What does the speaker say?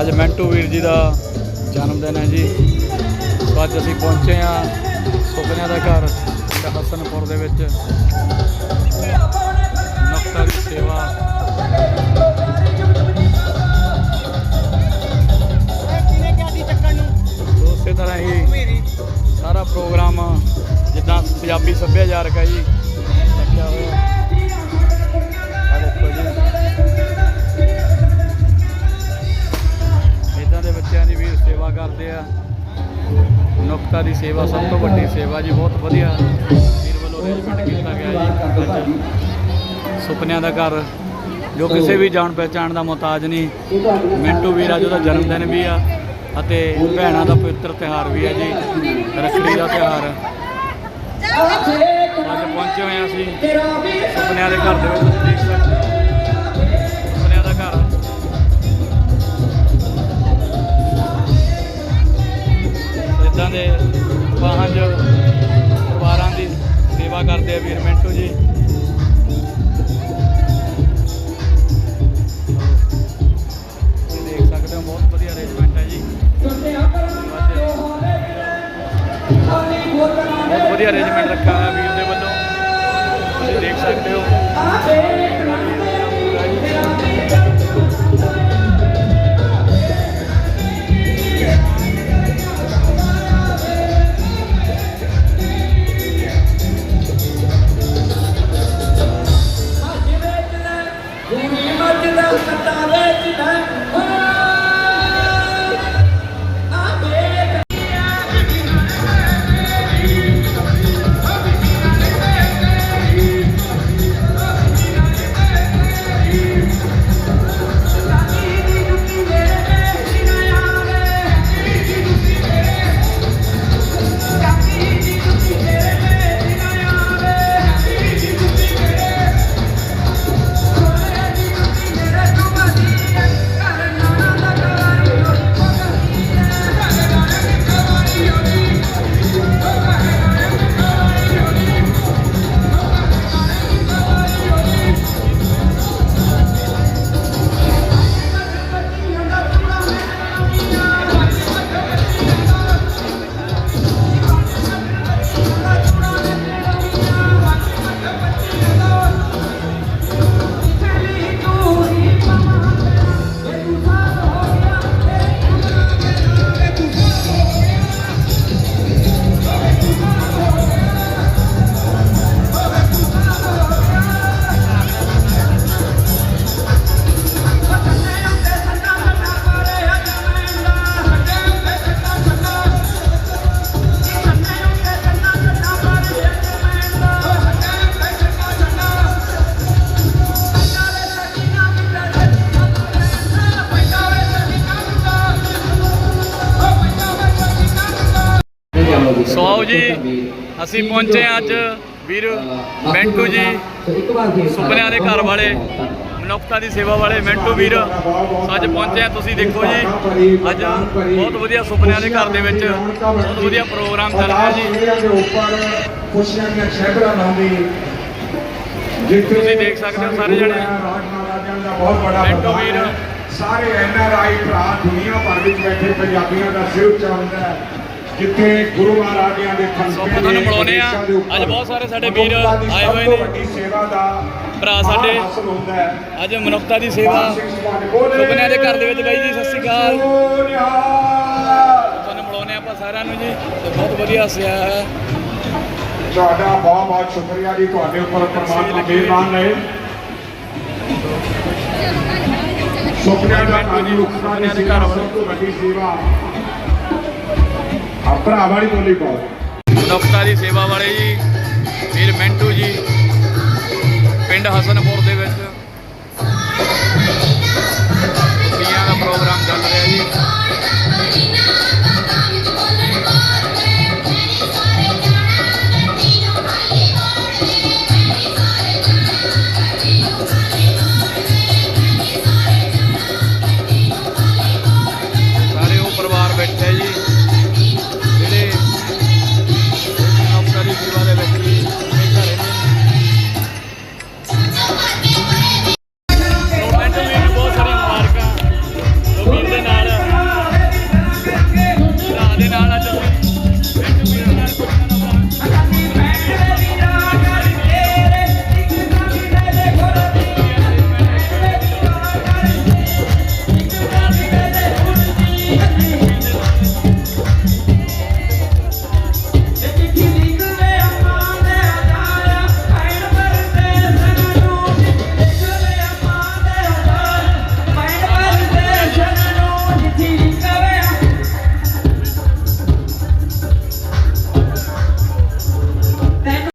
ਅੱਜ ਮੈਂਟੂ ਵੀਰ ਜੀ ਦਾ ਜਨਮ ਦਿਨ ਹੈ ਜੀ। ਅੱਜ ਅਸੀਂ ਪਹੁੰਚੇ ਆ ਸੁਪਨਿਆਂ ਦਾ ਘਰ ਹਸਨਪੁਰ ਦੇ ਵਿੱਚ। ਨਕਤਾ ਦੀ ਸੇਵਾ। ਸੋ ਉਸੇ ਤਰ੍ਹਾਂ ਹੀ ਸਾਰਾ ਪ੍ਰੋਗਰਾਮ ਜਿੱਦਾਂ ਪੰਜਾਬੀ ਸੱਭਿਆਚਾਰਕ ਹੈ ਜੀ। ਰੱਖਿਆ ਹੋਇਆ ਸੇਵਾ ਕਰਦੇ ਆ। ਨੁਕਤਾ ਦੀ ਸੇਵਾ ਸਭ ਤੋਂ ਵੱਡੀ ਸੇਵਾ ਜੀ, ਬਹੁਤ ਵਧੀਆ। ਵੀਰ ਵੱਲੋਂ ਅਰੇਂਜਮੈਂਟ ਕੀਤਾ ਗਿਆ ਜੀ। ਸੁਪਨਿਆਂ ਦਾ ਘਰ, ਜੋ ਕਿਸੇ ਵੀ ਜਾਣ ਪਹਿਚਾਣ ਦਾ ਮੁਹਤਾਜ ਨਹੀਂ, ਮਿੰਟੂ ਵੀਰ ਅੱਜ ਉਹਦਾ ਜਨਮ ਦਿਨ ਵੀ ਆ, ਅਤੇ ਭੈਣਾਂ ਦਾ ਪਵਿੱਤਰ ਤਿਉਹਾਰ ਵੀ ਹੈ ਜੀ, ਰੱਖੜੀ ਦਾ ਤਿਉਹਾਰ। ਅੱਜ ਪਹੁੰਚੇ ਹੋਏ ਹਾਂ ਅਸੀਂ, ਸੁਪਨਿਆਂ ਦੇ ਘਰ ਦੇ ਵਿੱਚ। ਦੇਖ ਸਕਦੇ ਇਦਾਂ ਦੇ ਵਾਹਨ ਪਰਿਵਾਰਾਂ ਦੀ ਸੇਵਾ ਕਰਦੇ ਆ ਵੀਰ ਮਿੰਟੂ ਜੀ। ਤੁਸੀਂ ਦੇਖ ਸਕਦੇ ਹੋ, ਬਹੁਤ ਵਧੀਆ ਅਰੇਂਜਮੈਂਟ ਹੈ ਜੀ। ਬਹੁਤ ਵਧੀਆ ਅਰੇਂਜਮੈਂਟ ਰੱਖਿਆ ਹੋਇਆ ਵੀਰ ਦੇ ਵੱਲੋਂ। ਤੁਸੀਂ ਦੇਖ ਸਕਦੇ ਹੋ। ਜੀ ਅਸੀਂ ਪਹੁੰਚੇ ਅੱਜ ਵੀਰ ਮਿੰਟੂ ਜੀ ਸੁਪਨਿਆਂ ਦੇ ਘਰ ਵਾਲੇ ਮਨੁੱਖਤਾ ਦੀ ਸੇਵਾ ਵਾਲੇ ਮਿੰਟੂ ਵੀਰ ਅੱਜ ਪਹੁੰਚੇ ਆ ਤੁਸੀਂ ਦੇਖੋ ਜੀ ਅੱਜ ਬਹੁਤ ਵਧੀਆ ਸੁਪਨਿਆਂ ਦੇ ਘਰ ਦੇ ਵਿੱਚ ਬਹੁਤ ਵਧੀਆ ਪ੍ਰੋਗਰਾਮ ਚੱਲ ਰਿਹਾ ਜੀ। ਦੇ ਉੱਪਰ ਖੁਸ਼ੀਆਂ ਦੀਆਂ ਛੇਬਰਾਂ ਲਾਉਂਦੀ। ਜਿੱਥੇ ਤੁਸੀਂ ਦੇਖ ਸਕਦੇ ਹੋ ਸਾਰੇ ਜਣੇ। ਰਾਜ ਮਹਾਰਾਜਾਂ ਦਾ ਬਹੁਤ ਬੜਾ ਮਿੰਟੂ ਵੀਰ। ਸਾਰੇ ਐਨ ਆਰ ਆਈ ਭਰਾ ਦੁਨੀਆ ਭਰ ਵਿੱਚ ਬੈਠੇ ਪੰਜਾਬੀਆਂ ਦਾ ਸਿਰ ਹੁੰਦਾ ਹੈ। ਜਿੱਥੇ ਗੁਰੂ ਮਹਾਰਾਜਿਆਂ ਦੇ ਸੋ ਖੰਡੇ ਆਪਾਂ ਤੁਹਾਨੂੰ ਮਿਲਾਉਂਦੇ ਆ। ਅੱਜ ਬਹੁਤ ਸਾਰੇ ਸਾਡੇ ਵੀਰ ਆਏ ਹੋਏ ਨੇ। ਸੇਵਾ ਦਾ ਭਰਾ ਸਾਡੇ। ਅੱਜ ਮਨੁੱਖਤਾ ਦੀ ਸੇਵਾ। ਸੁਪਨਿਆਂ ਦੇ ਘਰ ਦੇ ਵਿੱਚ ਬਾਈ ਜੀ ਸਤਿ ਸ਼੍ਰੀ ਅਕਾਲ। ਤੁਹਾਨੂੰ ਮਿਲਾਉਂਦੇ ਆਪਾਂ ਸਾਰਿਆਂ ਨੂੰ ਜੀ। ਬਹੁਤ ਵਧੀਆ ਹੱਸਿਆ ਹੈ। ਤੁਹਾਡਾ ਬਹੁਤ ਬਹੁਤ ਸ਼ੁਕਰੀਆ ਜੀ। ਤੁਹਾਡੇ ਉੱਪਰ ਪਰਮਾਤਮਾ ਮਿਹਰਬਾਨ ਰਹੇ। ਸੁਪਨਿਆਂ ਦਾ ਕਾਨੂੰਨ ਸੁਪਨਿਆਂ ਦੇ ਘਰ ਵੱਲ। ਵੱਡੀ ਸੇਵਾ ਆ ਭਰਾ ਵਾਲੀ ਬੋਲੀ ਪਾਓ ਮਨੁੱਖਤਾ ਦੀ ਸੇਵਾ ਵਾਲੇ ਜੀ, ਵੀਰ ਮਿੰਟੂ ਜੀ, ਪਿੰਡ ਹਸਨਪੁਰ ਦੇ ਵਿੱਚ।